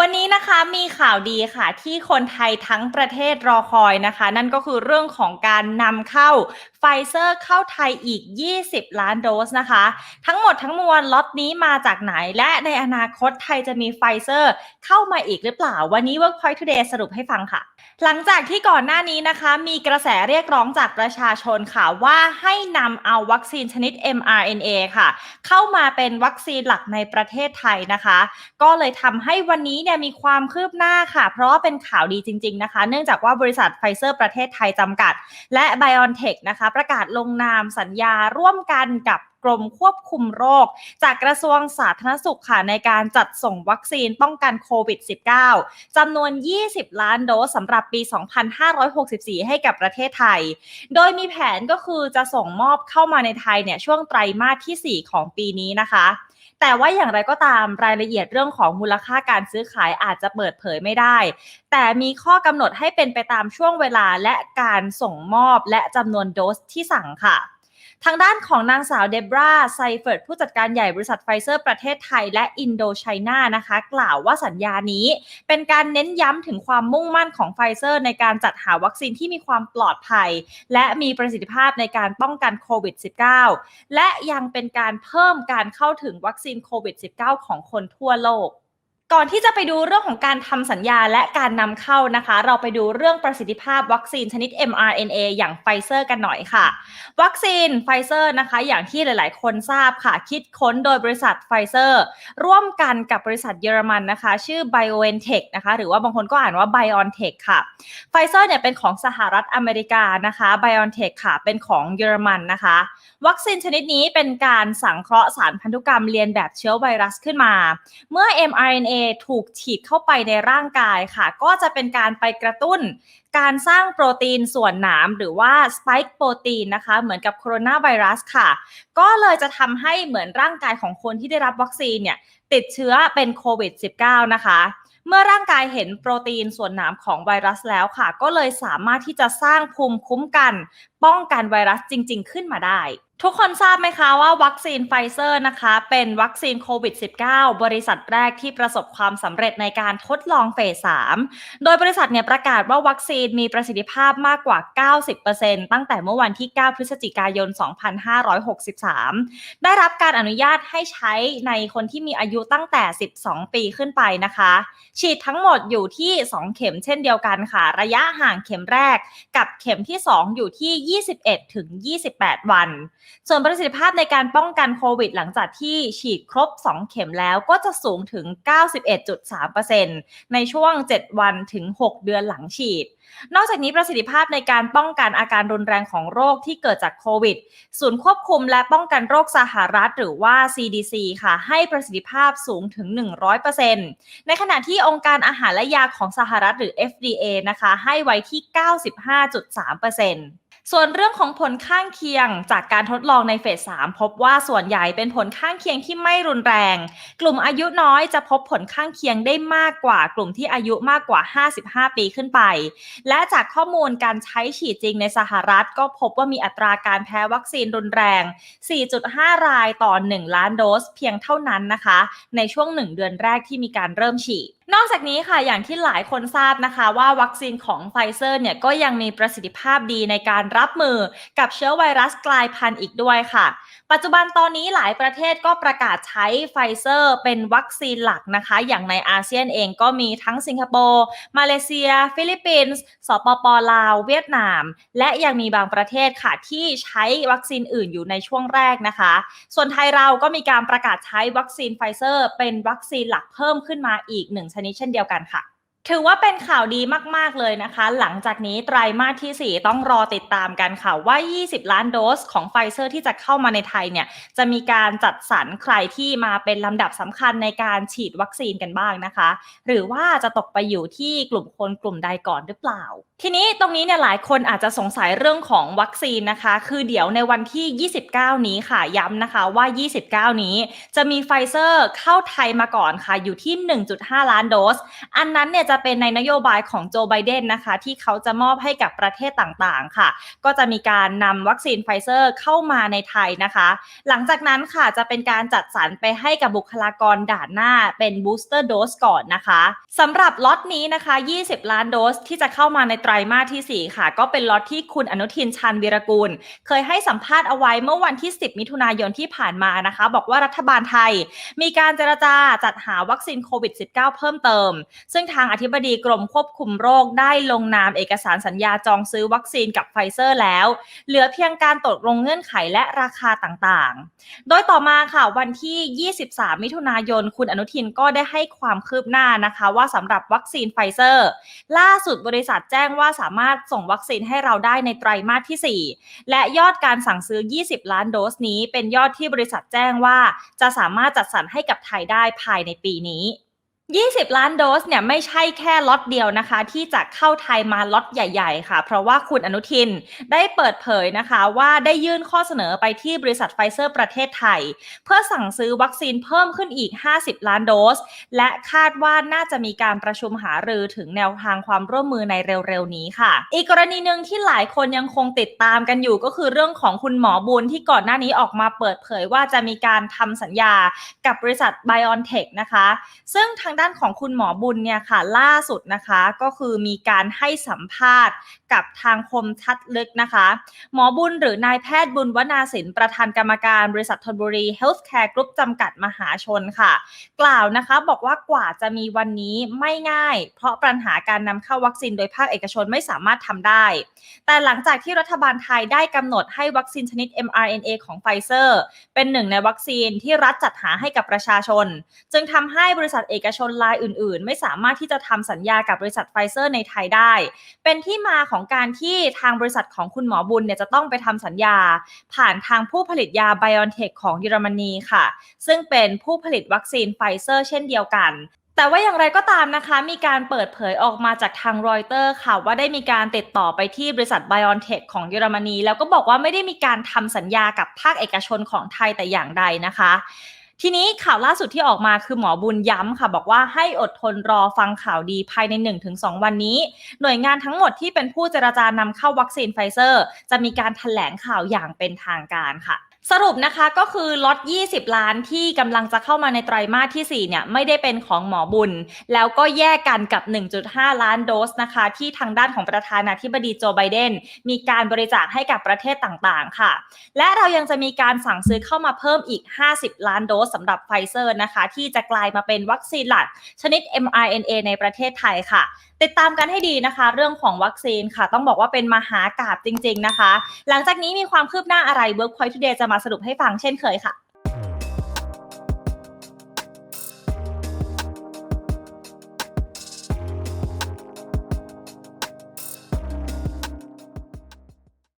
วันนี้นะคะมีข่าวดีค่ะที่คนไทยทั้งประเทศรอคอยนะคะ นั่นก็คือเรื่องของการนำเข้าไฟเซอร์เข้าไทยอีก 20 ล้านโดสนะคะ ทั้งหมดทั้งมวลล็อตนี้มาจากไหน และในอนาคตไทยจะมีไฟเซอร์เข้ามาอีกหรือเปล่า วันนี้ Workpoint Today สรุปให้ฟังค่ะ หลังจากที่ก่อนหน้านี้นะคะ มีกระแสเรียกร้องจากประชาชนค่ะว่าให้นำเอาวัคซีนชนิด mRNA ค่ะ เข้ามาเป็นวัคซีนหลักในประเทศไทยนะคะ ก็เลยทำให้วันนี้เนี่ยมีความคืบหน้าค่ะ เพราะเป็นข่าวดีจริง ๆนะคะ เนื่องจากว่าบริษัทไฟเซอร์ประเทศไทยจำกัด และ BioNTech นะคะ ประกาศลงนามสัญญาร่วมกันกับกรมควบคุมโรค จากกระทรวงสาธารณสุขค่ะในการจัดส่งวัคซีนป้องกันโควิด -19 จำนวน 20 ล้านโดสสำหรับปี 2564 ให้กับประเทศไทย โดยมีแผนก็คือจะส่งมอบเข้ามาในไทยเนี่ยช่วงไตรมาสที่ 4 ของปีนี้นะคะ แต่ว่าอย่างไรก็ตามรายละเอียดเรื่องของมูลค่าการซื้อขายอาจจะเปิดเผยไม่ได้ แต่มีข้อกำหนดให้เป็นไปตามช่วงเวลาและการส่งมอบและจำนวนโดสที่สั่งค่ะ ทางด้านของนางสาวเดบราไซเฟิร์ดผู้จัดการใหญ่บริษัทไฟเซอร์ประเทศไทยและอินโดไชน่านะคะ กล่าวว่าสัญญานี้ เป็นการเน้นย้ำถึงความมุ่งมั่นของไฟเซอร์ ในการจัดหาวัคซีนที่มีความปลอดภัย และมีประสิทธิภาพในการป้องกันโควิด -19 และยังเป็นการเพิ่มการเข้าถึงวัคซีนโควิด -19 ของคนทั่วโลก ก่อนที่จะไปดูเรื่องของการทำสัญญาและการนำเข้านะคะ เราไปดูเรื่องประสิทธิภาพวัคซีนชนิด mRNA อย่างไฟเซอร์กันหน่อยค่ะ วัคซีนไฟเซอร์นะคะ อย่างที่หลาย ๆ คนทราบค่ะ คิดค้นโดยบริษัทไฟเซอร์ ร่วมกันกับบริษัทเยอรมันนะคะ ชื่อ BioNTech นะคะ หรือว่าบางคนก็อ่านว่า BioNTech ค่ะไฟเซอร์เนี่ยเป็นของสหรัฐอเมริกานะคะ BioNTech ค่ะ เป็นของเยอรมันนะคะ วัคซีนชนิดนี้เป็นการสังเคราะห์สารพันธุกรรมเรียนแบบเชื้อไวรัสขึ้นมา เมื่อ mRNA ถูกฉีดเข้าไปในร่างกายค่ะ ก็จะเป็นการไปกระตุ้นการสร้างโปรตีนส่วนหนามหรือว่าสไปค์โปรตีนนะคะ เหมือนกับโคโรนาไวรัสค่ะ ก็เลยจะทำให้เหมือนร่างกายของคนที่ได้รับวัคซีนเนี่ยติดเชื้อเป็นโควิด -19 นะคะเมื่อร่างกายเห็นโปรตีนส่วนหนามของไวรัสแล้วค่ะ ก็เลยสามารถที่จะสร้างภูมิคุ้มกัน ป้องกันไวรัสจริง ๆ ขึ้นมาได้ ทุกคนทราบไหมคะว่าวัคซีนไฟเซอร์นะคะ เป็นวัคซีนโควิด -19 บริษัทแรกที่ประสบความสำเร็จในการทดลองเฟส 3 โดยบริษัทเนี่ยประกาศว่าวัคซีนมีประสิทธิภาพมากกว่า 90%ตั้งแต่เมื่อวันที่ 9 พฤศจิกายน 2563 ได้รับการอนุญาตให้ใช้ในคนที่มีอายุตั้งแต่ 12 ปีขึ้นไปนะคะ ฉีดทั้งหมดอยู่ที่ 2 เข็มเช่นเดียวกันค่ะ ระยะห่างเข็มแรกกับเข็มที่ 2 อยู่ที่ 21ถึง28 วันส่วนประสิทธิภาพในการป้องกันโควิด หลังจากที่ฉีดครบ 2 เข็มแล้วก็จะสูงถึง 91.3%ในช่วง 7 วันถึง 6 เดือนหลังฉีด นอกจากนี้ประสิทธิภาพในการป้องกันอาการรุนแรงของโรคที่เกิดจากโควิด ศูนย์ควบคุมและป้องกันโรคสหรัฐหรือว่า CDC ค่ะ ให้ประสิทธิภาพสูงถึง 100%ในขณะที่องค์การอาหารและยาของสหรัฐหรือ FDA นะคะ ให้ไว้ที่ 95.3% ส่วนเรื่องของผลข้างเคียงจากการทดลองในเฟส 3 พบว่าส่วนใหญ่เป็นผลข้างเคียงที่ไม่รุนแรง กลุ่มอายุน้อยจะพบผลข้างเคียงได้มากกว่ากลุ่มที่อายุมากกว่า 55 ปีขึ้นไป และจากข้อมูลการใช้ฉีดจริงในสหรัฐ ก็พบว่ามีอัตราการแพ้วัคซีนรุนแรง 4.5 รายต่อ 1 ล้านโดสเพียงเท่านั้นนะคะ ในช่วง 1 เดือนแรกที่มีการเริ่มฉีด นอกจากนี้ค่ะอย่างที่หลายคนทราบนะคะว่าวัคซีนของไฟเซอร์เนี่ยก็ยังมีประสิทธิภาพดีในการรับมือกับเชื้อไวรัสกลายพันธุ์อีกด้วยค่ะ ปัจจุบันตอนนี้หลายประเทศก็ประกาศใช้ไฟเซอร์เป็นวัคซีนหลักนะคะ อย่างในอาเซียนเองก็มีทั้งสิงคโปร์ มาเลเซีย ฟิลิปปินส์สปปลาว เวียดนาม และยังมีบางประเทศค่ะที่ใช้วัคซีนอื่นอยู่ในช่วงแรกนะคะ ส่วนไทยเราก็มีการประกาศใช้วัคซีนไฟเซอร์เป็นวัคซีนหลักเพิ่มขึ้นมาอีกหนึ่งชนิดเช่นเดียวกันค่ะ ถือว่าเป็นข่าวดีมาก ๆ เลยนะคะ หลังจากนี้ไตรมาสที่ 4 ต้องรอติดตามกันค่ะ ว่า 20 ล้านโดสของไฟเซอร์ที่จะเข้ามาในไทยเนี่ย จะมีการจัดสรรใครที่มาเป็นลำดับสำคัญในการฉีดวัคซีนกันบ้างนะคะ หรือว่าจะตกไปอยู่ที่กลุ่มคนกลุ่มใดก่อนหรือเปล่า ทีนี้ตรงนี้เนี่ยหลายคนอาจจะสงสัยเรื่องของวัคซีนนะคะ คือเดี๋ยวในวันที่ 29 นี้ค่ะย้ำนะคะว่า 29 นี้ จะมีไฟเซอร์เข้าไทยมาก่อนค่ะอยู่ที่ 1.5 ล้านโดส อันนั้นเนี่ยจะจะเป็นในนโยบายของโจไบเดนนะคะ ที่เขาจะมอบให้กับประเทศต่างๆค่ะ ก็จะมีการนำวัคซีนไฟเซอร์เข้ามาในไทยนะคะ หลังจากนั้นค่ะจะเป็นการจัดสรรไปให้กับบุคลากรด่านหน้าเป็นบูสเตอร์โดสก่อนนะคะสำหรับล็อตนี้นะคะ 20 ล้านโดสที่จะเข้ามาในไตรมาสที่ 4 ค่ะ ก็เป็นล็อตที่คุณอนุทินชาญวีรกูล เคยให้สัมภาษณ์เอาไว้เมื่อวันที่ 10 มิถุนายนที่ผ่านมานะคะ บอกว่ารัฐบาลไทย มีการเจรจาจัดหาวัคซีนโควิด -19 เพิ่มเติม ซึ่งทางอธิบดีกรมควบคุมโรคได้ลงนามเอกสารสัญญาจองซื้อวัคซีนกับไฟเซอร์แล้ว เหลือเพียงการตกลงเงื่อนไขและราคาต่างๆ โดยต่อมาค่ะวันที่ 23 มิถุนายน คุณอนุทินก็ได้ให้ความคืบหน้านะคะว่าสำหรับวัคซีนไฟเซอร์ ล่าสุดบริษัทแจ้งว่าสามารถส่งวัคซีนให้เราได้ในไตรมาสที่ 4 และยอดการสั่งซื้อ 20 ล้านโดสนี้ เป็นยอดที่บริษัทแจ้งว่า จะสามารถจัดสรรให้กับไทยได้ภายในปีนี้ 20 ล้านโดสเนี่ยไม่ใช่แค่ล็อตเดียวนะคะ ที่จะเข้าไทยมาล็อตใหญ่ ๆ ค่ะ เพราะว่าคุณอนุทินได้เปิดเผยนะคะ ว่าได้ยื่นข้อเสนอไปที่บริษัทไฟเซอร์ประเทศไทย เพื่อสั่งซื้อวัคซีนเพิ่มขึ้นอีก 50 ล้านโดส และคาดว่าน่าจะมีการประชุมหารือถึงแนวทางความร่วมมือในเร็วๆนี้ค่ะ อีกกรณีหนึ่งที่หลายคนยังคงติดตามกันอยู่ก็คือเรื่องของคุณหมอบุญที่ก่อนหน้านี้ออกมาเปิดเผยว่าจะมีการทำสัญญากับบริษัท BioNTech นะคะ ซึ่งทางด้านของคุณหมอบุญเนี่ยค่ะล่าสุดนะคะก็คือมีการให้สัมภาษณ์กับทางคมชัดลึกนะคะ หมอบุญหรือนายแพทย์บุญวนาสินประธานกรรมการบริษัทธนบุรีเฮลท์แคร์กรุ๊ปจำกัดมหาชนค่ะ กล่าวนะคะบอกว่ากว่าจะมีวันนี้ไม่ง่าย เพราะปัญหาการนำเข้าวัคซีนโดยภาคเอกชนไม่สามารถทำได้ แต่หลังจากที่รัฐบาลไทยได้กำหนดให้วัคซีนชนิด mRNA ของไฟเซอร์ เป็นหนึ่งในวัคซีนที่รัฐจัดหาให้กับประชาชน จึงทำให้บริษัทเอกชนรายอื่น ๆ ไม่สามารถที่จะทำสัญญากับบริษัทไฟเซอร์ในไทยได้ เป็นที่มาของการที่ทางบริษัทของคุณหมอบุญเนี่ยจะต้องไปทำสัญญา ผ่านทางผู้ผลิตยา BioNTech ของเยอรมนีค่ะ ซึ่งเป็นผู้ผลิตวัคซีนไฟเซอร์ เช่นเดียวกันแต่ว่าอย่างไรก็ตามนะคะ มีการเปิดเผยออกมาจากทางรอยเตอร์ค่ะ ว่าได้มีการติดต่อไปที่บริษัท BioNTech ของเยอรมนี แล้วก็บอกว่าไม่ได้มีการทำสัญญากับภาคเอกชนของไทยแต่อย่างใดนะคะ ทีนี้ข่าวล่าสุดที่ออกมาคือหมอบุญย้ำค่ะบอกว่าให้อดทนรอฟังข่าวดีภายใน 1-2 วันนี้ หน่วยงานทั้งหมดที่เป็นผู้เจราจานำเข้าวัคซีนไฟเซอร์ จะมีการถแถลงข่าวอย่างเป็นทางการค่ะ สรุปนะคะก็คือล็อต 20 ล้านที่กำลังจะเข้ามาในไตรมาสที่ 4 เนี่ย ไม่ได้เป็นของหมอบุญ แล้วก็แยกกันกับ 1.5 ล้านโดสนะคะ ที่ทางด้านของประธานาธิบดีโจไบเดน มีการบริจาคให้กับประเทศต่างๆ ค่ะ และเรายังจะมีการสั่งซื้อเข้ามาเพิ่มอีก 50 ล้านโดสสำหรับไฟเซอร์นะคะ ที่จะกลายมาเป็นวัคซีนหลัก ชนิด mRNA ในประเทศไทยค่ะติดตามกันให้ดีนะคะ เรื่องของวัคซีนค่ะ ต้องบอกว่าเป็นมหากาบจริง ๆ นะคะ หลังจากนี้มีความคืบหน้าอะไร Workpoint Today จะมาสรุปให้ฟังเช่นเคยค่ะ